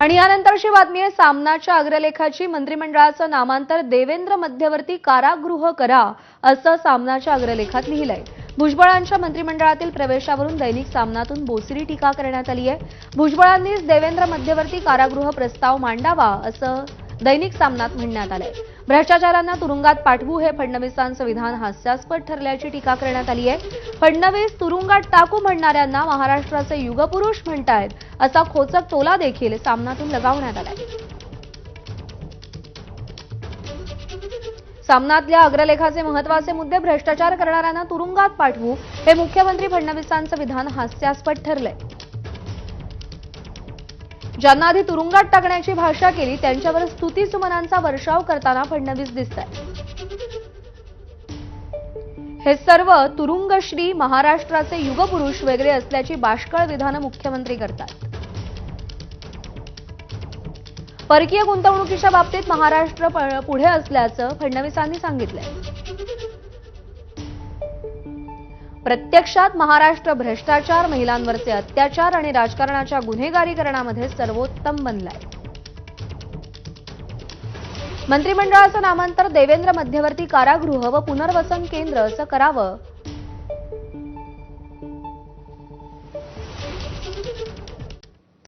आणि यानंतरची बातमी आहे सामनाच्या अग्रलेखाची मंत्रिमंडळाचं नामांतर देवेंद्र मध्यवर्ती कारागृह करा असं सामनाच्या अग्रलेखात लिहिलंय. भुजबळांच्या मंत्रिमंडळातील प्रवेशावरून दैनिक सामनातून बोसरी टीका करण्यात आली आहे भुजबळांनीच देवेंद्र मध्यवर्ती कारागृह प्रस्ताव मांडावा असं दैनिक सामनात म्हणण्यात आलंय. भ्रष्टाचारांना तुरुंगात पाठवू हे फडणवीसांचं विधान हास्यास्पद ठरल्याची टीका करण्यात आली आहे फडणवीस तुरुंगात टाकू म्हणणाऱ्यांना महाराष्ट्राचे युगपुरुष म्हणतायत असा खोचक टोला देखील सामनातून लगावण्यात आलाय. सामनातल्या अग्रलेखाचे महत्त्वाचे मुद्दे भ्रष्टाचार करणाऱ्यांना तुरुंगात पाठवू हे मुख्यमंत्री फडणवीसांचं विधान हास्यास्पद ठरलंय. ज्यांना आधी तुरुंगात टाकण्याची भाषा केली त्यांच्यावर स्तुतीसुमनांचा वर्षाव करताना फडणवीस दिसत हे सर्व तुरुंगश्री महाराष्ट्राचे युगपुरुष वगैरे असल्याची बाष्कळ विधानं मुख्यमंत्री करतात. परकीय गुंतवणुकीच्या बाबतीत महाराष्ट्र पुढे असल्याचं फडणवीसांनी सांगितलंय. प्रत्यक्षात महाराष्ट्र भ्रष्टाचार महिलांवरचे अत्याचार आणि राजकारणाच्या गुन्हेगारीकरणामध्ये सर्वोत्तम बनलाय. मंत्रिमंडळाचं नामांतर देवेंद्र मध्यवर्ती कारागृह व पुनर्वसन केंद्र असं करावं